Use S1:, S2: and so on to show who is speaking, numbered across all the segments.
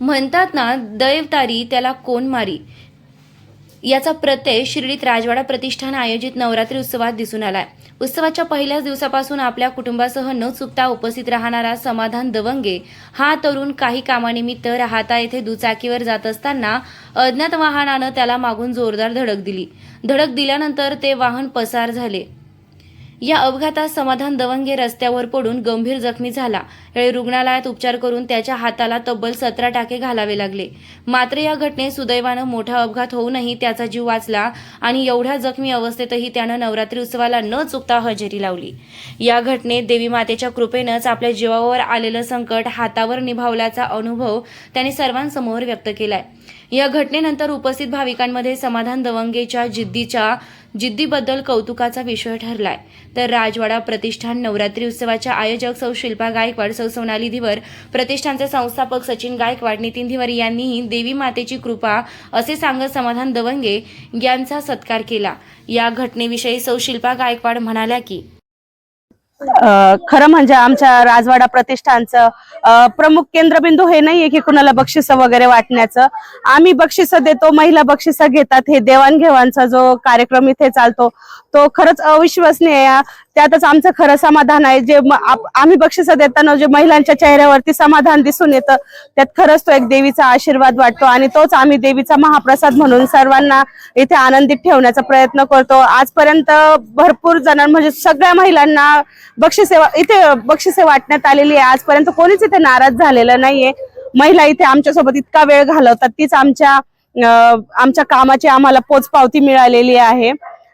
S1: म्हणतात ना दैवतारी त्याला कोण मारी? याचा प्रत्यय शिर्डीत राजवाडा प्रतिष्ठान आयोजित नवरात्री उत्सवात दिसून आलाय. उत्सवाच्या पहिल्याच दिवसापासून आपल्या कुटुंबासह न चुकता उपस्थित राहणारा समाधान दवंगे हा तरुण काही कामानिमित्त राहता येथे दुचाकीवर जात असताना अज्ञात वाहनानं त्याला मागून जोरदार धडक दिली. धडक दिल्यानंतर ते वाहन पसार झाले. या अपघातात समाधान दवंगे रस्त्यावर पडून गंभीर जखमी झाला. यावेळी रुग्णालयात उपचार करून त्याच्या हाताला तब्बल सतरा टाके घालावे लागले. मात्र या घटनेत सुदैवानं मोठा अपघात होऊनही त्याचा जीव वाचला आणि एवढ्या जखमी अवस्थेतही त्यानं नवरात्री उत्सवाला न चुकता हजेरी लावली. या घटनेत देवी मातेच्या कृपेनंच आपल्या जीवावर आलेलं संकट हातावर निभावल्याचा अनुभव त्याने सर्वांसमोर व्यक्त केलाय. या घटनेनंतर उपस्थित भाविकांमध्ये समाधान दवंगेच्या जिद्दीच्या जिद्दीबद्दल कौतुकाचा विषय ठरलाय. तर राजवाडा प्रतिष्ठान नवरात्री उत्सवाच्या आयोजक सौ शिल्पा गायकवाड सौ सोनाली धिवर प्रतिष्ठानचे संस्थापक सचिन गायकवाड नितीन धिवर यांनीही देवी मातेची कृपा असे सांगत समाधान दवंगे यांचा सत्कार केला. या घटनेविषयी सौ शिल्पा गायकवाड म्हणाल्या की
S2: खरं म्हणजे आमच्या राजवाडा प्रतिष्ठानचं प्रमुख केंद्रबिंदू हे नाहीये की कुणाला बक्षिसं वगैरे वाटण्याचं. आम्ही बक्षिसं देतो महिला बक्षिसं घेतात हे देवाणघेवाणचा जो कार्यक्रम इथे चालतो तो खरंच अविश्वसनीय त्यातच आमचं खरं समाधान आहे. जे आम्ही बक्षिसं देताना जे महिलांच्या चेहऱ्यावरती समाधान दिसून येतं त्यात खरंच तो एक देवीचा आशीर्वाद वाटतो आणि तोच आम्ही देवीचा महाप्रसाद म्हणून सर्वांना इथे आनंदित ठेवण्याचा प्रयत्न करतो. आजपर्यंत भरपूर जण म्हणजे सगळ्या महिलांना बक्षिसे इथे बक्षिसे वाटण्यात आलेली आहे. आजपर्यंत कोणीच इथे नाराज झालेलं नाहीये. महिला इथे आमच्यासोबत इतका वेळ घालवतात. तीच आमच्या आमच्या कामाची आम्हाला पोचपावती मिळालेली आहे.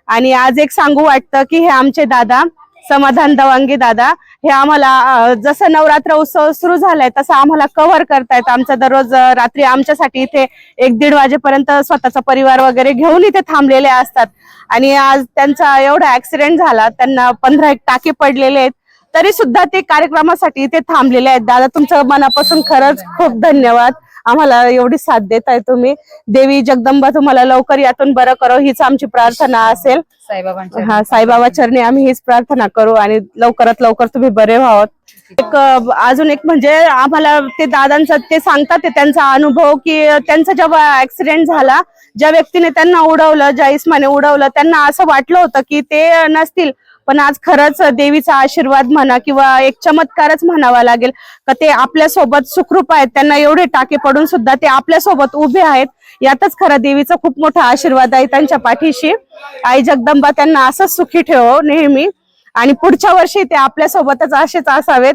S2: आणि आज एक सांगू वाटतं की हे आमचे दादा समाधान दवांगे दादा हे आम्हाला जसं नवरात्र उत्सव सुरू झालाय तसं आम्हाला कव्हर करतायत. आमचा दररोज रात्री आमच्यासाठी इथे एक दीड वाजेपर्यंत स्वतःचा परिवार वगैरे घेऊन इथे थांबलेले असतात. आणि आज त्यांचा एवढा ऍक्सिडेंट झाला त्यांना पंधरा एक टाके पडलेले आहेत. तरी सुद्धा ते कार्यक्रमासाठी इथे थांबलेले आहेत. दादा तुमचं मनापासून खरंच खूप धन्यवाद. आम्हाला एवढी साथ देताय तुम्ही. देवी जगदंबा तुम्हाला लवकर यातून बरं करो हीच आमची प्रार्थना असेल.
S3: साईबाबांच्या
S2: हा साईबाबा चरणी आम्ही हीच प्रार्थना करू आणि लवकरात लवकर तुम्ही बरे व्हावत एक अजून एक म्हणजे आम्हाला ते दादांचं ते सांगतात ते त्यांचा अनुभव की त्यांचा जेव्हा ऍक्सिडेंट झाला ज्या व्यक्तीने त्यांना उडवलं ज्या इस्माने उडवलं त्यांना असं वाटलं होतं की ते नसतील. पण आज खरंच देवीचा आशीर्वाद म्हणा किंवा एक चमत्कारच म्हणावा लागेल का ते आपल्यासोबत सुखरूप आहेत. त्यांना एवढे टाके पडून सुद्धा ते आपल्यासोबत उभे आहेत. यातच खरं देवीचा खूप मोठा आशीर्वाद आहे त्यांच्या पाठीशी. आई जगदंबा त्यांना असंच सुखी ठेव नेहमी. आणि पुढच्या वर्षी ते आपल्या सोबतच असेच असावेत.